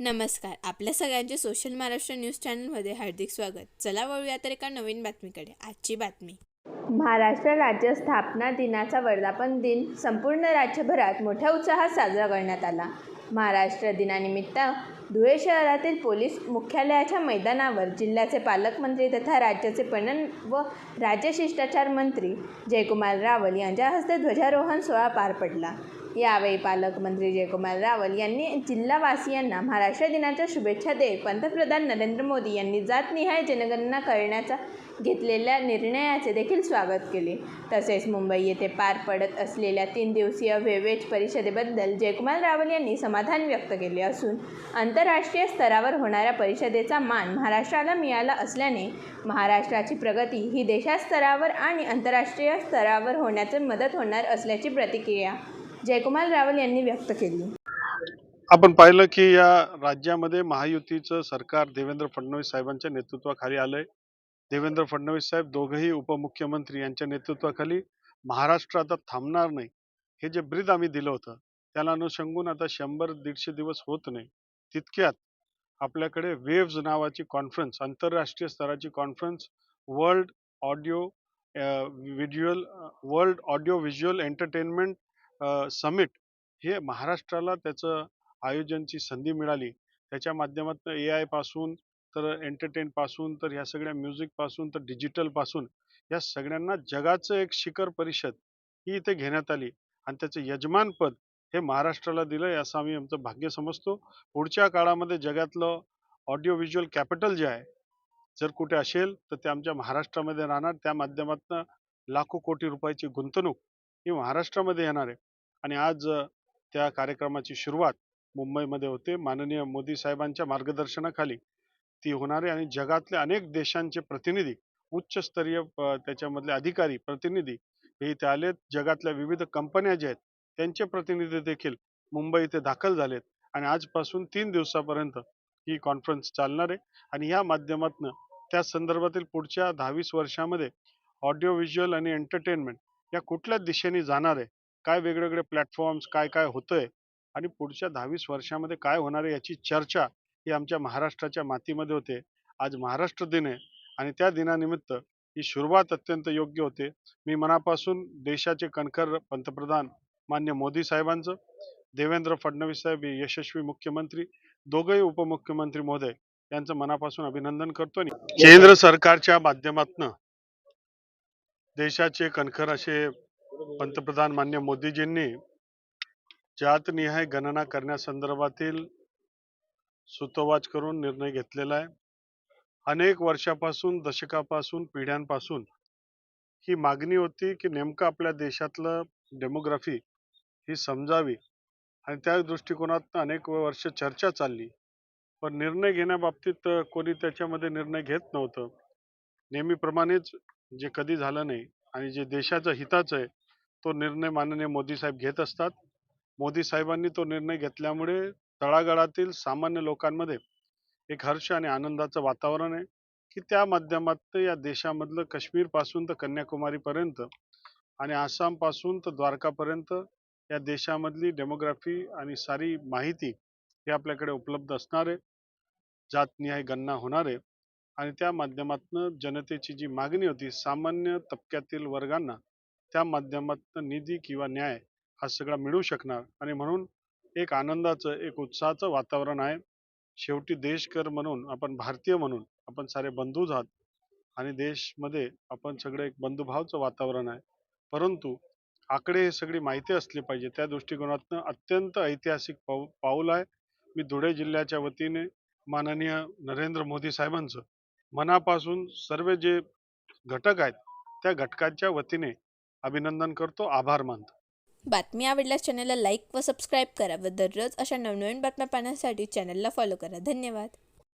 नमस्कार. आपल्या सगळ्यांचे सोशल महाराष्ट्र न्यूज चॅनलमध्ये हार्दिक स्वागत. चला वळूया तर एका नवीन बातमीकडे. आजची बातमी. महाराष्ट्र राज्य स्थापना दिनाचा वर्धापन दिन संपूर्ण राज्यभरात मोठ्या उत्साहात साजरा करण्यात आला. महाराष्ट्र दिनानिमित्त धुळे शहरातील पोलीस मुख्यालयाच्या मैदानावर जिल्ह्याचे पालकमंत्री तथा राज्याचे पणन व राज्य शिष्टाचार मंत्री जयकुमार रावल यांच्या हस्ते ध्वजारोहण सोहळा पार पडला. यावेळी पालकमंत्री जयकुमार रावल यांनी जिल्हावासियांना महाराष्ट्र दिनाच्या शुभेच्छा देत पंतप्रधान नरेंद्र मोदी यांनी जातनिहाय जनगणना करण्याचा घेतलेल्या निर्णयाचे देखील स्वागत केले. तसेच मुंबई येथे पार पडत असलेल्या तीन दिवसीय वेवेज परिषदेबद्दल जयकुमार रावल यांनी समाधान व्यक्त केले असून आंतरराष्ट्रीय स्तरावर होणाऱ्या परिषदेचा मान महाराष्ट्राला मिळाला असल्याने महाराष्ट्राची प्रगती ही देशास्तरावर आणि आंतरराष्ट्रीय स्तरावर होण्यास मदत होणार असल्याची प्रतिक्रिया जयकुमार रावल यांनी व्यक्त केली. आपण पाहिलं की या राज्यामध्ये महायुतीचं सरकार देवेंद्र फडणवीस साहेबांच्या नेतृत्वाखाली आलंय. देवेंद्र फडणवीस साहेब दोघंही उपमुख्यमंत्री यांच्या नेतृत्वाखाली महाराष्ट्र आता थांबणार नाही. हे जे ब्रीद आम्ही दिलं होतं त्याला अनुषंगून आता शंभर दीडशे दिवस होत नाही. तितक्यात आपल्याकडे वेव्ज नावाची कॉन्फरन्स आंतरराष्ट्रीय स्तराची conference world audio visual world audio visual entertainment summit हे महाराष्ट्राला त्याचं आयोजनची संधी मिळाली. त्याच्या माध्यमातून ए आयपासून तर एंटरटेन पासून तर ह्या सगळ्या म्युझिकपासून तर डिजिटलपासून या सगळ्यांना जगाचं एक शिखर परिषद ही इथे घेण्यात आली. आणि त्याचं यजमानपद हे महाराष्ट्राला दिलंय असं आम्ही आमचं भाग्य समजतो. पुढच्या काळामध्ये जगातलं ऑडिओ व्हिज्युअल कॅपिटल जे आहे जर कुठे असेल तर ते आमच्या महाराष्ट्रामध्ये राहणार. त्या माध्यमातून लाखो कोटी रुपयाची गुंतवणूक ही महाराष्ट्रामध्ये येणार आहे. आणि आज त्या कार्यक्रमाची सुरुवात मुंबईमध्ये होते. माननीय मोदी साहेबांच्या मार्गदर्शनाखाली ती होणार आहे. आणि जगातले अनेक देशांचे प्रतिनिधी उच्चस्तरीय त्याच्यामधले अधिकारी प्रतिनिधी हे इथे आलेत. जगातल्या विविध कंपन्या ज्या आहेत त्यांचे प्रतिनिधी देखील मुंबई इथे दाखल झालेत. आणि आजपासून तीन दिवसापर्यंत ही कॉन्फरन्स चालणार आहे. आणि या माध्यमातून त्या संदर्भातील पुढच्या दहावीस वर्षामध्ये ऑडिओ व्हिज्युअल आणि एंटरटेनमेंट या कुठल्या दिशेने जाणार आहे. काय वेगवेगळे प्लॅटफॉर्म्स काय काय होतंय आणि पुढच्या दहावीस वर्षामध्ये काय होणार आहे याची चर्चा ही आमच्या महाराष्ट्राच्या मातीमध्ये होते. आज महाराष्ट्र दिन आहे आणि त्या दिनानिमित्त ही सुरुवात अत्यंत योग्य होते. मी मनापासून देशाचे कणखर पंतप्रधान मान्य मोदी साहेबांचं देवेंद्र फडणवीस साहेब हे यशस्वी मुख्यमंत्री दोघही उपमुख्यमंत्री महोदय यांचं मनापासून अभिनंदन करतो आणि केंद्र सरकारच्या माध्यमातून देशाचे कणखर असे पंतप्रधान मान्य मोदीजींनी जातनिहाय गणना करण्यासंदर्भातील सुतोवाच करून निर्णय घेतलेला आहे. अनेक वर्षापासून दशकापासून पिढ्यांपासून ही मागणी होती की नेमकं आपल्या देशातलं डेमोग्राफी ही समजावी. आणि त्या दृष्टिकोनातून अनेक वर्ष चर्चा चालली. पण निर्णय घेण्याबाबतीत कोणी त्याच्यामध्ये निर्णय घेत नव्हतं. नेहमीप्रमाणेच जे कधी झालं नाही आणि जे देशाचं हिताचं आहे तो निर्णय माननीय मोदी साहेब घेत असतात. मोदी साहेबांनी तो निर्णय घेतल्यामुळे तळागाळातील सामान्य लोकांमध्ये एक हर्ष आणि आनंदाचं वातावरण आहे की त्या माध्यमात या देशामधलं काश्मीरपासून तर कन्याकुमारीपर्यंत आणि आसामपासून तर द्वारकापर्यंत या देशामधली डेमोग्राफी आणि सारी माहिती ही आपल्याकडे उपलब्ध असणार आहे जातनिहाय गणना होणार आहे आणि त्या माध्यमातून जनतेची जी मागणी होती सामान्य तबक्यातील वर्गांना त्या माध्यमातून निधी किंवा न्याय हा सगळा मिळू शकणार आणि म्हणून एक आनंदाचं एक उत्साहाचं वातावरण आहे. शेवटी देशकर म्हणून आपण भारतीय म्हणून आपण सारे बंधू आहात आणि देशमध्ये आपण सगळे एक बंधुभावचं वातावरण आहे. परंतु आकडे सगळी माहिती असली पाहिजे. त्या दृष्टिकोनातून अत्यंत ऐतिहासिक पाऊ पाऊल आहे. मी धुळे जिल्ह्याच्या वतीने माननीय नरेंद्र मोदी साहेबांचं मनापासून सर्व जे घटक आहेत त्या घटकाच्या वतीने अभिनंदन करतो. आभार मानतो. बातमी आवडल्यास चॅनलला लाईक व सबस्क्राईब करा व दररोज अशा नवनवीन बातम्या पाहण्यासाठी चॅनलला फॉलो करा. धन्यवाद.